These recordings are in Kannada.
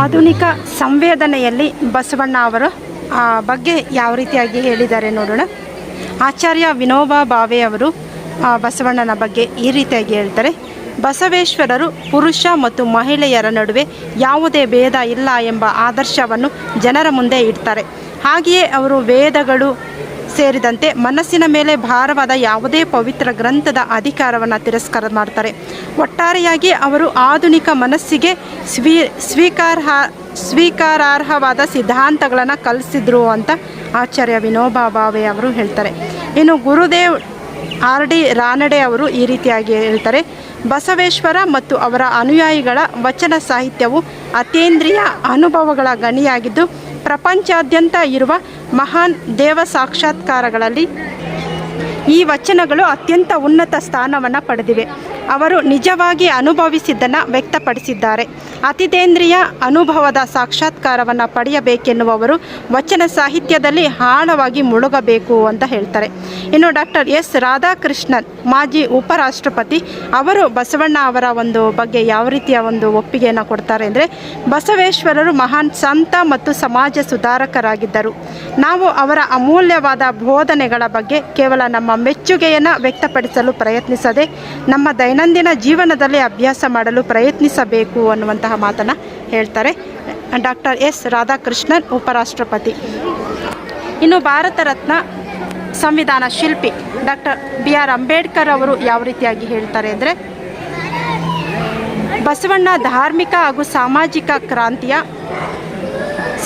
ಆಧುನಿಕ ಸಂವೇದನೆಯಲ್ಲಿ ಬಸವಣ್ಣ ಅವರ ಬಗ್ಗೆ ಯಾವ ರೀತಿಯಾಗಿ ಹೇಳಿದ್ದಾರೆ ನೋಡೋಣ. ಆಚಾರ್ಯ ವಿನೋಬಾ ಭಾವೆ ಅವರು ಬಸವಣ್ಣನ ಬಗ್ಗೆ ಈ ರೀತಿಯಾಗಿ ಹೇಳ್ತಾರೆ. ಬಸವೇಶ್ವರರು ಪುರುಷ ಮತ್ತು ಮಹಿಳೆಯರ ನಡುವೆ ಯಾವುದೇ ಭೇದ ಇಲ್ಲ ಎಂಬ ಆದರ್ಶವನ್ನು ಜನರ ಮುಂದೆ ಇಡ್ತಾರೆ. ಹಾಗೆಯೇ ಅವರು ವೇದಗಳು ಸೇರಿದಂತೆ ಮನಸ್ಸಿನ ಮೇಲೆ ಭಾರವಾದ ಯಾವುದೇ ಪವಿತ್ರ ಗ್ರಂಥದ ಅಧಿಕಾರವನ್ನು ತಿರಸ್ಕಾರ ಮಾಡ್ತಾರೆ. ಒಟ್ಟಾರೆಯಾಗಿ ಅವರು ಆಧುನಿಕ ಮನಸ್ಸಿಗೆ ಸ್ವೀ, ಸ್ವೀಕಾರ್ಹ, ಸ್ವೀಕಾರಾರ್ಹವಾದ ಸಿದ್ಧಾಂತಗಳನ್ನು ಕಲಿಸಿದ್ರು ಅಂತ ಆಚಾರ್ಯ ವಿನೋಬಾ ಭಾವೆ ಅವರು ಹೇಳ್ತಾರೆ. ಇನ್ನು ಗುರುದೇವ್ ಆರ್ ಡಿ ರಾನಡೆ ಅವರು ಈ ರೀತಿಯಾಗಿ ಹೇಳ್ತಾರೆ, ಬಸವೇಶ್ವರ ಮತ್ತು ಅವರ ಅನುಯಾಯಿಗಳ ವಚನ ಸಾಹಿತ್ಯವು ಅತೀಂದ್ರಿಯ ಅನುಭವಗಳ ಗಣಿಯಾಗಿದ್ದು ಪ್ರಪಂಚಾದ್ಯಂತ ಇರುವ ಮಹಾನ್ ದೇವ ಸಾಕ್ಷಾತ್ಕಾರಗಳಲ್ಲಿ ಈ ವಚನಗಳು ಅತ್ಯಂತ ಉನ್ನತ ಸ್ಥಾನವನ್ನು ಪಡೆದಿವೆ. ಅವರು ನಿಜವಾಗಿ ಅನುಭವಿಸಿದ್ದನ್ನು ವ್ಯಕ್ತಪಡಿಸಿದ್ದಾರೆ. ಅತಿತೇಂದ್ರಿಯ ಅನುಭವದ ಸಾಕ್ಷಾತ್ಕಾರವನ್ನು ಪಡೆಯಬೇಕೆನ್ನುವವರು ವಚನ ಸಾಹಿತ್ಯದಲ್ಲಿ ಆಳವಾಗಿ ಮುಳುಗಬೇಕು ಅಂತ ಹೇಳ್ತಾರೆ. ಇನ್ನು ಡಾಕ್ಟರ್ ಎಸ್ ರಾಧಾಕೃಷ್ಣನ್, ಮಾಜಿ ಉಪರಾಷ್ಟ್ರಪತಿ ಅವರು ಬಸವಣ್ಣ ಅವರ ಒಂದು ಬಗ್ಗೆ ಯಾವ ರೀತಿಯ ಒಂದು ಒಪ್ಪಿಗೆಯನ್ನು ಕೊಡ್ತಾರೆ ಅಂದರೆ, ಬಸವೇಶ್ವರರು ಮಹಾನ್ ಸಂತ ಮತ್ತು ಸಮಾಜ ಸುಧಾರಕರಾಗಿದ್ದರು. ನಾವು ಅವರ ಅಮೂಲ್ಯವಾದ ಬೋಧನೆಗಳ ಬಗ್ಗೆ ಕೇವಲ ನಮ್ಮ ಮೆಚ್ಚುಗೆಯನ್ನು ವ್ಯಕ್ತಪಡಿಸಲು ಪ್ರಯತ್ನಿಸದೆ, ನಮ್ಮ ದೈನಂದಿನ ಜೀವನದಲ್ಲಿ ಅಭ್ಯಾಸ ಮಾಡಲು ಪ್ರಯತ್ನಿಸಬೇಕು ಅನ್ನುವಂತಹ ಮಾತನ್ನು ಹೇಳ್ತಾರೆ. ಡಾಕ್ಟರ್ ಎಸ್ ರಾಧಾಕೃಷ್ಣನ್ ಉಪರಾಷ್ಟ್ರಪತಿ. ಇನ್ನು ಭಾರತ ರತ್ನ ಸಂವಿಧಾನ ಶಿಲ್ಪಿ ಡಾಕ್ಟರ್ ಬಿ ಆರ್ ಅಂಬೇಡ್ಕರ್ ಅವರು ಯಾವ ರೀತಿಯಾಗಿ ಹೇಳ್ತಾರೆ ಅಂದರೆ, ಬಸವಣ್ಣ ಧಾರ್ಮಿಕ ಹಾಗೂ ಸಾಮಾಜಿಕ ಕ್ರಾಂತಿಯ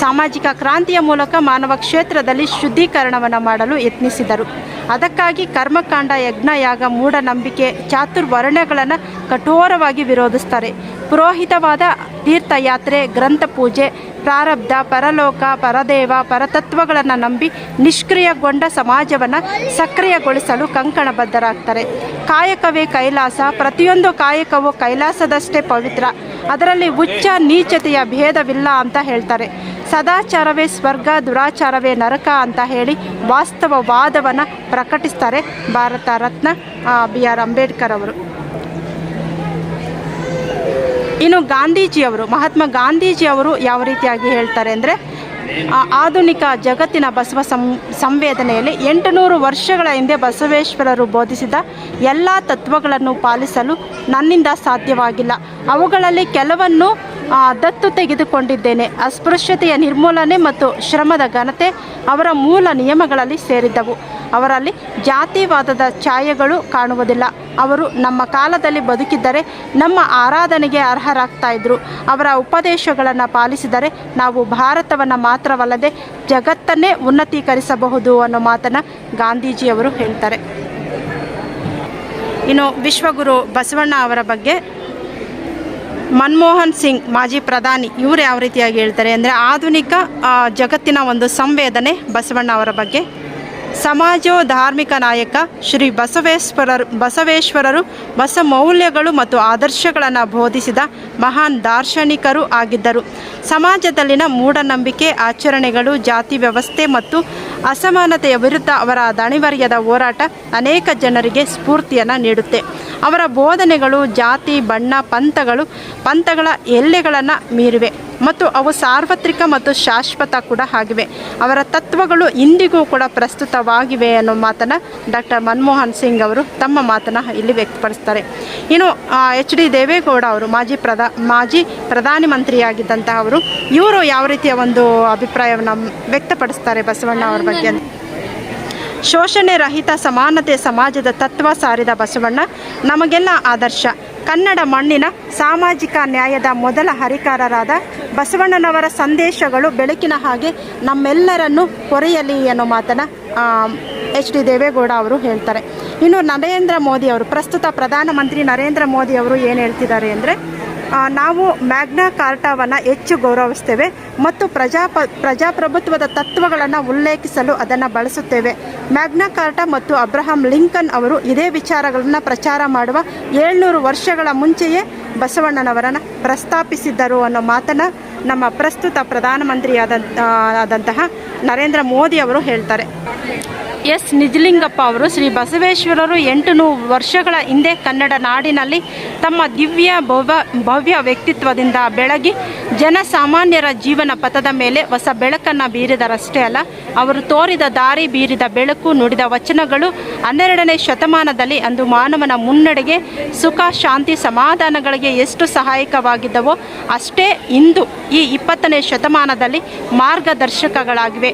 ಸಾಮಾಜಿಕ ಕ್ರಾಂತಿಯ ಮೂಲಕ ಮಾನವ ಕ್ಷೇತ್ರದಲ್ಲಿ ಶುದ್ಧೀಕರಣವನ್ನು ಮಾಡಲು ಯತ್ನಿಸಿದರು. ಅದಕ್ಕಾಗಿ ಕರ್ಮಕಾಂಡ, ಯಜ್ಞಯಾಗ, ಮೂಢನಂಬಿಕೆ ಚಾತುರ್ವರ್ಣಗಳನ್ನು ಕಠೋರವಾಗಿ ವಿರೋಧಿಸ್ತಾರೆ. ಪುರೋಹಿತವಾದ ತೀರ್ಥಯಾತ್ರೆ ಗ್ರಂಥ ಪೂಜೆ ಪ್ರಾರಬ್ಧ, ಪರಲೋಕ, ಪರದೇವ, ಪರತತ್ವಗಳನ್ನು ನಂಬಿ ನಿಷ್ಕ್ರಿಯಗೊಂಡ ಸಮಾಜವನ್ನು ಸಕ್ರಿಯಗೊಳಿಸಲು ಕಂಕಣಬದ್ಧರಾಗ್ತಾರೆ. ಕಾಯಕವೇ ಕೈಲಾಸ, ಪ್ರತಿಯೊಂದು ಕಾಯಕವು ಕೈಲಾಸದಷ್ಟೇ ಪವಿತ್ರ. ಅದರಲ್ಲಿ ಉಚ್ಚ ನೀಚತೆಯ ಭೇದವಿಲ್ಲ ಅಂತ ಹೇಳ್ತಾರೆ. ಸದಾಚಾರವೇ ಸ್ವರ್ಗ, ದುರಾಚಾರವೇ ನರಕ ಅಂತ ಹೇಳಿ ವಾಸ್ತವವಾದವನ್ನು ಪ್ರಕಟಿಸ್ತಾರೆ ಭಾರತ ರತ್ನ ಬಿ. ಆರ್. ಅಂಬೇಡ್ಕರ್ ಅವರು. ಇನ್ನು ಗಾಂಧೀಜಿಯವರು ಮಹಾತ್ಮ ಗಾಂಧೀಜಿಯವರು ಯಾವ ರೀತಿಯಾಗಿ ಹೇಳ್ತಾರೆ ಅಂದರೆ ಆಧುನಿಕ ಜಗತ್ತಿನ ಬಸವ ಸಂ, ಸಂವೇದನೆಯಲ್ಲಿ ಎಂಟುನೂರು ವರ್ಷಗಳ ಹಿಂದೆ ಬಸವೇಶ್ವರರು ಬೋಧಿಸಿದ ಎಲ್ಲ ತತ್ವಗಳನ್ನು ಪಾಲಿಸಲು ನನ್ನಿಂದ ಸಾಧ್ಯವಾಗಿಲ್ಲ. ಅವುಗಳಲ್ಲಿ ಕೆಲವನ್ನು ದತ್ತು ತೆಗೆದುಕೊಂಡಿದ್ದೇನೆ. ಅಸ್ಪೃಶ್ಯತೆಯ ನಿರ್ಮೂಲನೆ ಮತ್ತು ಶ್ರಮದ ಘನತೆ ಅವರ ಮೂಲ ನಿಯಮಗಳಲ್ಲಿ ಸೇರಿದ್ದವು. ಅವರಲ್ಲಿ ಜಾತಿವಾದದ ಛಾಯೆಗಳು ಕಾಣುವುದಿಲ್ಲ. ಅವರು ನಮ್ಮ ಕಾಲದಲ್ಲಿ ಬದುಕಿದ್ದರೆ ನಮ್ಮ ಆರಾಧನೆಗೆ ಅರ್ಹರಾಗ್ತಾ ಇದ್ರು. ಅವರ ಉಪದೇಶಗಳನ್ನು ಪಾಲಿಸಿದರೆ ನಾವು ಭಾರತವನ್ನು ಮಾತ್ರವಲ್ಲದೆ ಜಗತ್ತನ್ನೇ ಉನ್ನತೀಕರಿಸಬಹುದು ಅನ್ನೋ ಮಾತನ್ನು ಗಾಂಧೀಜಿಯವರು ಹೇಳ್ತಾರೆ. ಇನ್ನು ವಿಶ್ವಗುರು ಬಸವಣ್ಣ ಅವರ ಬಗ್ಗೆ ಮನಮೋಹನ್ ಸಿಂಗ್, ಮಾಜಿ ಪ್ರಧಾನಿ, ಇವರು ಯಾವ ರೀತಿಯಾಗಿ ಹೇಳ್ತಾರೆ ಅಂದರೆ ಆಧುನಿಕ ಜಗತ್ತಿನ ಒಂದು ಸಂವೇದನೆ ಬಸವಣ್ಣ ಅವರ ಬಗ್ಗೆ. ಸಮಾಜೋ ಧಾರ್ಮಿಕ ನಾಯಕ ಶ್ರೀ ಬಸವೇಶ್ವರರು ಬಸವೇಶ್ವರರು ಬಸ ಮೌಲ್ಯಗಳು ಮತ್ತು ಆದರ್ಶಗಳನ್ನು ಬೋಧಿಸಿದ ಮಹಾನ್ ದಾರ್ಶನಿಕರು ಆಗಿದ್ದರು. ಸಮಾಜದಲ್ಲಿನ ಮೂಢನಂಬಿಕೆ, ಆಚರಣೆಗಳು, ಜಾತಿ ವ್ಯವಸ್ಥೆ ಮತ್ತು ಅಸಮಾನತೆಯ ವಿರುದ್ಧ ಅವರ ದಣಿವರ್ಯದ ಹೋರಾಟ ಅನೇಕ ಜನರಿಗೆ ಸ್ಫೂರ್ತಿಯನ್ನು ನೀಡುತ್ತೆ. ಅವರ ಬೋಧನೆಗಳು, ಜಾತಿ, ಬಣ್ಣ, ಪಂಥಗಳು, ಪಂಥಗಳ ಎಲ್ಲೆಗಳನ್ನು ಮೀರಿವೆ ಮತ್ತು ಅವು ಸಾರ್ವತ್ರಿಕ ಮತ್ತು ಶಾಶ್ವತ ಕೂಡ ಆಗಿವೆ. ಅವರ ತತ್ವಗಳು ಇಂದಿಗೂ ಕೂಡ ಪ್ರಸ್ತುತವಾಗಿವೆ ಅನ್ನೋ ಮಾತನ್ನು ಡಾಕ್ಟರ್ ಮನಮೋಹನ್ ಸಿಂಗ್ ಅವರು ತಮ್ಮ ಮಾತನ್ನು ಇಲ್ಲಿ ವ್ಯಕ್ತಪಡಿಸ್ತಾರೆ. ಇನ್ನು ಎಚ್ ಡಿ ದೇವೇಗೌಡ ಅವರು, ಮಾಜಿ ಪ್ರಧಾ ಮಾಜಿ ಪ್ರಧಾನಿ ಮಂತ್ರಿಯಾಗಿದ್ದಂತಹ ಅವರು ಇವರು ಯಾವ ರೀತಿಯ ಒಂದು ಅಭಿಪ್ರಾಯವನ್ನು ವ್ಯಕ್ತಪಡಿಸ್ತಾರೆ ಬಸವಣ್ಣ ಅವರ ಬಗ್ಗೆ? ಶೋಷಣೆ ರಹಿತ ಸಮಾನತೆ ಸಮಾಜದ ತತ್ವ ಸಾರಿದ ಬಸವಣ್ಣ ನಮಗೆಲ್ಲ ಆದರ್ಶ. ಕನ್ನಡ ಮಣ್ಣಿನ ಸಾಮಾಜಿಕ ನ್ಯಾಯದ ಮೊದಲ ಹರಿಕಾರರಾದ ಬಸವಣ್ಣನವರ ಸಂದೇಶಗಳು ಬೆಳಕಿನ ಹಾಗೆ ನಮ್ಮೆಲ್ಲರನ್ನು ಕೊರೆಯಲಿ ಅನ್ನೋ ಮಾತನ್ನು ಎಚ್ ಡಿ ದೇವೇಗೌಡ ಅವರು ಹೇಳ್ತಾರೆ. ಇನ್ನು ನರೇಂದ್ರ ಮೋದಿ ಅವರು ಪ್ರಸ್ತುತ ಪ್ರಧಾನಮಂತ್ರಿ ನರೇಂದ್ರ ಮೋದಿ ಅವರು ಏನು ಹೇಳ್ತಿದ್ದಾರೆ ಅಂದರೆ ನಾವು ಮ್ಯಾಗ್ನಾ ಕಾರ್ಟಾವನ್ನು ಹೆಚ್ಚು ಗೌರವಿಸ್ತೇವೆ ಮತ್ತು ಪ್ರಜಾಪ ಪ್ರಜಾಪ್ರಭುತ್ವದ ತತ್ವಗಳನ್ನು ಉಲ್ಲೇಖಿಸಲು ಅದನ್ನು ಬಳಸುತ್ತೇವೆ. ಮ್ಯಾಗ್ನಾ ಕಾರ್ಟಾ ಮತ್ತು ಅಬ್ರಹಾಂ ಲಿಂಕನ್ ಅವರು ಇದೇ ವಿಚಾರಗಳನ್ನು ಪ್ರಚಾರ ಮಾಡುವ ಏಳ್ನೂರು ವರ್ಷಗಳ ಮುಂಚೆಯೇ ಬಸವಣ್ಣನವರನ್ನು ಪ್ರಸ್ತಾಪಿಸಿದ್ದರು ಅನ್ನೋ ಮಾತನ್ನು ನಮ್ಮ ಪ್ರಸ್ತುತ ಪ್ರಧಾನಮಂತ್ರಿಯಾದ ಆದಂತಹ ನರೇಂದ್ರ ಮೋದಿ ಅವರು ಹೇಳ್ತಾರೆ. ಎಸ್ ನಿಜಲಿಂಗಪ್ಪ ಅವರು, ಶ್ರೀ ಬಸವೇಶ್ವರರು ಎಂಟು ನೂರು ವರ್ಷಗಳ ಹಿಂದೆ ಕನ್ನಡ ನಾಡಿನಲ್ಲಿ ತಮ್ಮ ದಿವ್ಯ ಭವ್ಯ ಭವ್ಯ ವ್ಯಕ್ತಿತ್ವದಿಂದ ಬೆಳಗಿ ಜನಸಾಮಾನ್ಯರ ಜೀವನ ಪಥದ ಮೇಲೆ ಹೊಸ ಬೆಳಕನ್ನು ಬೀರಿದರಷ್ಟೇ ಅಲ್ಲ, ಅವರು ತೋರಿದ ದಾರಿ ಬೀರಿದ ಬೆಳಕು, ನುಡಿದ ವಚನಗಳು ಹನ್ನೆರಡನೇ ಶತಮಾನದಲ್ಲಿ ಅಂದು ಮಾನವನ ಮುನ್ನಡೆಗೆ ಸುಖ, ಶಾಂತಿ, ಸಮಾಧಾನಗಳಿಗೆ ಎಷ್ಟು ಸಹಾಯಕವಾಗಿದ್ದವೋ ಅಷ್ಟೇ ಇಂದು ಈ ಇಪ್ಪತ್ತನೇ ಶತಮಾನದಲ್ಲಿ ಮಾರ್ಗದರ್ಶಕಗಳಾಗಿವೆ.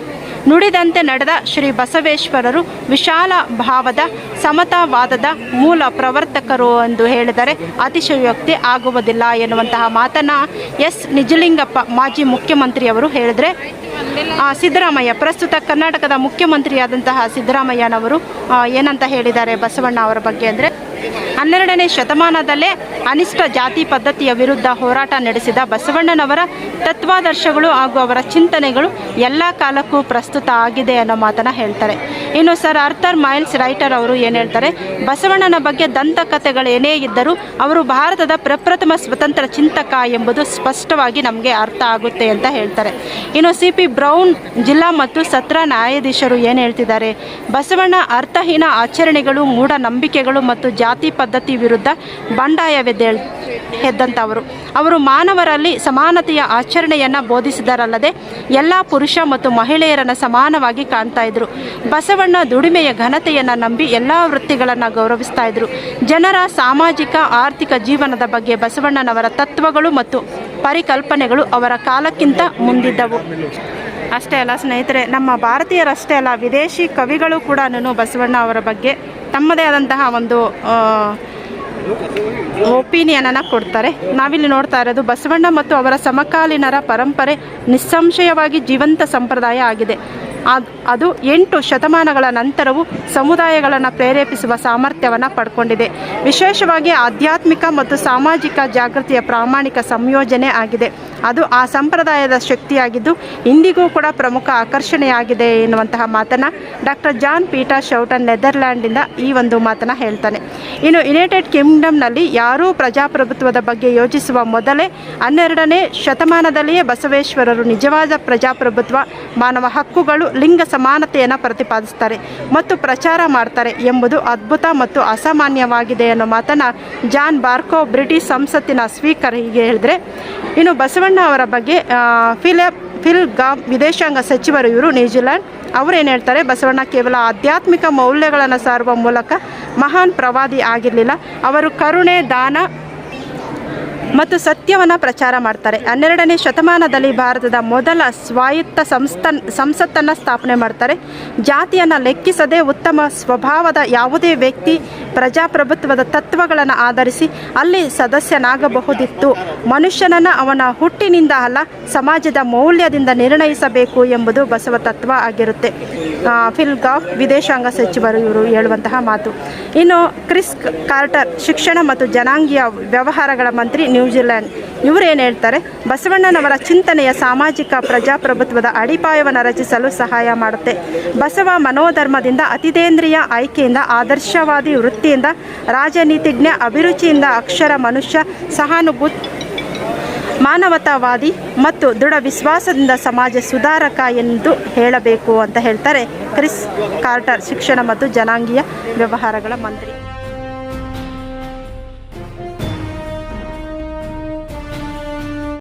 ನುಡಿದಂತೆ ನಡೆದ ಶ್ರೀ ಬಸವೇಶ್ವರರು ವಿಶಾಲ ಭಾವದ ಸಮತಾವಾದದ ಮೂಲ ಪ್ರವರ್ತಕರು ಎಂದು ಹೇಳಿದರೆ ಅತಿಶಯೋಕ್ತಿ ಆಗುವುದಿಲ್ಲ ಎನ್ನುವಂತಹ ಮಾತನ್ನು ಎಸ್. ನಿಜಲಿಂಗಪ್ಪ ಮಾಜಿ ಮುಖ್ಯಮಂತ್ರಿಯವರು ಹೇಳಿದರೆ ಸಿದ್ದರಾಮಯ್ಯ, ಪ್ರಸ್ತುತ ಕರ್ನಾಟಕದ ಮುಖ್ಯಮಂತ್ರಿಯಾದಂತಹ ಸಿದ್ದರಾಮಯ್ಯನವರು ಏನಂತ ಹೇಳಿದ್ದಾರೆ ಬಸವಣ್ಣ ಅವರ ಬಗ್ಗೆ ಅಂದರೆ ಹನ್ನೆರಡನೇ ಶತಮಾನದಲ್ಲೇ ಅನಿಷ್ಟ ಜಾತಿ ಪದ್ಧತಿಯ ವಿರುದ್ಧ ಹೋರಾಟ ನಡೆಸಿದ ಬಸವಣ್ಣನವರ ತತ್ವಾದರ್ಶಗಳು ಹಾಗೂ ಅವರ ಚಿಂತನೆಗಳು ಎಲ್ಲ ಕಾಲಕ್ಕೂ ಪ್ರಸ್ತುತ ಆಗಿದೆ ಅನ್ನೋ ಮಾತನ್ನು ಹೇಳ್ತಾರೆ. ಇನ್ನು ಸರ್ ಅರ್ಥರ್ ಮೈಲ್ಸ್ ರೈಟರ್ ಅವರು ಏನು ಹೇಳ್ತಾರೆ? ಬಸವಣ್ಣನ ಬಗ್ಗೆ ದಂತಕಥೆಗಳು ಏನೇ ಇದ್ದರೂ ಅವರು ಭಾರತದ ಪ್ರಪ್ರಥಮ ಸ್ವತಂತ್ರ ಚಿಂತಕ ಎಂಬುದು ಸ್ಪಷ್ಟವಾಗಿ ನಮಗೆ ಅರ್ಥ ಆಗುತ್ತೆ ಅಂತ ಹೇಳ್ತಾರೆ. ಇನ್ನು ಸಿ ಪಿ ಬ್ರೌನ್ ಜಿಲ್ಲಾ ಮತ್ತು ಸತ್ರ ನ್ಯಾಯಾಧೀಶರು ಏನು ಹೇಳ್ತಿದ್ದಾರೆ? ಬಸವಣ್ಣ ಅರ್ಥಹೀನ ಆಚರಣೆಗಳು, ಮೂಢನಂಬಿಕೆಗಳು ಮತ್ತು ಜಾತಿ ಪದ್ಧತಿ ವಿರುದ್ಧ ಬಂಡಾಯವೆದ್ದೇಳ್ ಎದ್ದಂಥವರು ಅವರು ಮಾನವರಲ್ಲಿ ಸಮಾನತೆಯ ಆಚರಣೆಯನ್ನು ಬೋಧಿಸಿದರಲ್ಲದೆ ಎಲ್ಲ ಪುರುಷ ಮತ್ತು ಮಹಿಳೆಯರನ್ನು ಸಮಾನವಾಗಿ ಕಾಣ್ತಾ ಇದ್ರು. ಬಸವಣ್ಣ ದುಡಿಮೆಯ ಘನತೆಯನ್ನು ನಂಬಿ ಎಲ್ಲ ವೃತ್ತಿಗಳನ್ನು ಗೌರವಿಸ್ತಾ ಇದ್ರು. ಜನರ ಸಾಮಾಜಿಕ, ಆರ್ಥಿಕ ಜೀವನದ ಬಗ್ಗೆ ಬಸವಣ್ಣನವರ ತತ್ವಗಳು ಮತ್ತು ಪರಿಕಲ್ಪನೆಗಳು ಅವರ ಕಾಲಕ್ಕಿಂತ ಮುಂದಿದ್ದವು. ಅಷ್ಟೇ ಅಲ್ಲ ಸ್ನೇಹಿತರೆ, ನಮ್ಮ ಭಾರತೀಯರಷ್ಟೇ ಅಲ್ಲ, ವಿದೇಶಿ ಕವಿಗಳು ಕೂಡ ಬಸವಣ್ಣ ಅವರ ಬಗ್ಗೆ ತಮ್ಮದೇ ಆದಂತಹ ಒಂದು ಒಪಿನಿಯನನ್ನು ಕೊಡ್ತಾರೆ. ನಾವಿಲ್ಲಿ ನೋಡ್ತಾ ಇರೋದು ಬಸವಣ್ಣ ಮತ್ತು ಅವರ ಸಮಕಾಲೀನರ ಪರಂಪರೆ ನಿಸ್ಸಂಶಯವಾಗಿ ಜೀವಂತ ಸಂಪ್ರದಾಯ ಆಗಿದೆ. ಅದ್- ಎಂಟು ಶತಮಾನಗಳ ನಂತರವೂ ಸಮುದಾಯಗಳನ್ನು ಪ್ರೇರೇಪಿಸುವ ಸಾಮರ್ಥ್ಯವನ್ನು ಪಡ್ಕೊಂಡಿದೆ. ವಿಶೇಷವಾಗಿ ಆಧ್ಯಾತ್ಮಿಕ ಮತ್ತು ಸಾಮಾಜಿಕ ಜಾಗೃತಿಯ ಪ್ರಾಮಾಣಿಕ ಸಂಯೋಜನೆ ಆಗಿದೆ. ಅದು ಆ ಸಂಪ್ರದಾಯದ ಶಕ್ತಿಯಾಗಿದ್ದು ಇಂದಿಗೂ ಕೂಡ ಪ್ರಮುಖ ಆಕರ್ಷಣೆಯಾಗಿದೆ ಎನ್ನುವಂತಹ ಮಾತನ್ನು ಡಾಕ್ಟರ್ ಜಾನ್ ಪೀಟರ್ ಶೌಟನ್ ನೆದರ್ಲ್ಯಾಂಡಿಂದ ಈ ಒಂದು ಮಾತನ್ನು ಹೇಳ್ತಾನೆ. ಇನ್ನು ಯುನೈಟೆಡ್ ಕಿಂಗ್ಡಮ್ನಲ್ಲಿ ಯಾರೂ ಪ್ರಜಾಪ್ರಭುತ್ವದ ಬಗ್ಗೆ ಯೋಚಿಸುವ ಮೊದಲೇ ಹನ್ನೆರಡನೇ ಶತಮಾನದಲ್ಲಿಯೇ ಬಸವೇಶ್ವರರು ನಿಜವಾದ ಪ್ರಜಾಪ್ರಭುತ್ವ, ಮಾನವ ಹಕ್ಕುಗಳು ಲಿಂಗ ಸಮಾನತೆಯನ್ನು ಪ್ರತಿಪಾದಿಸ್ತಾರೆ ಮತ್ತು ಪ್ರಚಾರ ಮಾಡ್ತಾರೆ ಎಂಬುದು ಅದ್ಭುತ ಮತ್ತು ಅಸಾಮಾನ್ಯವಾಗಿದೆ ಅನ್ನೋ ಮಾತನ್ನು ಜಾನ್ ಬಾರ್ಕೋ, ಬ್ರಿಟಿಷ್ ಸಂಸತ್ತಿನ ಸ್ಪೀಕರ್ ಹೀಗೆ ಹೇಳಿದ್ರೆ, ಇನ್ನು ಬಸವಣ್ಣ ಅವರ ಬಗ್ಗೆ ಫಿಲ್ ಫಿಲ್ ಗಾಮ್ ವಿದೇಶಾಂಗ ಸಚಿವರು ಇವರು ನ್ಯೂಜಿಲ್ಯಾಂಡ್ ಅವರೇನು ಹೇಳ್ತಾರೆ, ಬಸವಣ್ಣ ಕೇವಲ ಆಧ್ಯಾತ್ಮಿಕ ಮೌಲ್ಯಗಳನ್ನು ಸಾರುವ ಮೂಲಕ ಮಹಾನ್ ಪ್ರವಾದಿ ಆಗಿರಲಿಲ್ಲ, ಅವರು ಕರುಣೆ, ದಾನ ಮತ್ತು ಸತ್ಯವನ್ನು ಪ್ರಚಾರ ಮಾಡ್ತಾರೆ. ಹನ್ನೆರಡನೇ ಶತಮಾನದಲ್ಲಿ ಭಾರತದ ಮೊದಲ ಸ್ವಾಯತ್ತ ಸಂಸ್ಥನ್, ಸಂಸತ್ತನ್ನು ಸ್ಥಾಪನೆ ಮಾಡ್ತಾರೆ. ಜಾತಿಯನ್ನು ಲೆಕ್ಕಿಸದೆ ಉತ್ತಮ ಸ್ವಭಾವದ ಯಾವುದೇ ವ್ಯಕ್ತಿ ಪ್ರಜಾಪ್ರಭುತ್ವದ ತತ್ವಗಳನ್ನು ಆಧರಿಸಿ ಅಲ್ಲಿ ಸದಸ್ಯನಾಗಬಹುದಿತ್ತು. ಮನುಷ್ಯನನ್ನು ಅವನ ಹುಟ್ಟಿನಿಂದ ಅಲ್ಲ, ಸಮಾಜದ ಮೌಲ್ಯದಿಂದ ನಿರ್ಣಯಿಸಬೇಕು ಎಂಬುದು ಬಸವ ತತ್ವ ಆಗಿರುತ್ತೆ. ಫಿಲ್ಗಾಫ್ ಫಿಲ್ ಗಾಫ್, ವಿದೇಶಾಂಗ ಸಚಿವರು ಇವರು ಹೇಳುವಂತಹ ಮಾತು. ಇನ್ನು ಕ್ರಿಸ್ ಕಾರ್ಟರ್ ಶಿಕ್ಷಣ ಮತ್ತು ಜನಾಂಗೀಯ ವ್ಯವಹಾರಗಳ ಮಂತ್ರಿ ನ್ಯೂಜಿಲೆಂಡ್ ಇವರೇನು ಹೇಳ್ತಾರೆ? ಬಸವಣ್ಣನವರ ಚಿಂತನೆಯ ಸಾಮಾಜಿಕ ಪ್ರಜಾಪ್ರಭುತ್ವದ ಅಡಿಪಾಯವನ್ನು ರಚಿಸಲು ಸಹಾಯ ಮಾಡುತ್ತೆ. ಬಸವ ಮನೋಧರ್ಮದಿಂದ ಅತಿದೇಂದ್ರಿಯ ಆಯ್ಕೆಯಿಂದ, ಆದರ್ಶವಾದಿ ವೃತ್ತಿಯಿಂದ, ರಾಜನೀತಿಜ್ಞ ಅಭಿರುಚಿಯಿಂದ ಅಕ್ಷರ ಮನುಷ್ಯ, ಸಹಾನುಭೂತಿ, ಮಾನವತಾವಾದಿ ಮತ್ತು ದೃಢ ವಿಶ್ವಾಸದಿಂದ ಸಮಾಜ ಸುಧಾರಕ ಎಂದು ಹೇಳಬೇಕು ಅಂತ ಹೇಳ್ತಾರೆ ಕ್ರಿಸ್ ಕಾರ್ಟರ್, ಶಿಕ್ಷಣ ಮತ್ತು ಜನಾಂಗೀಯ ವ್ಯವಹಾರಗಳ ಮಂತ್ರಿ.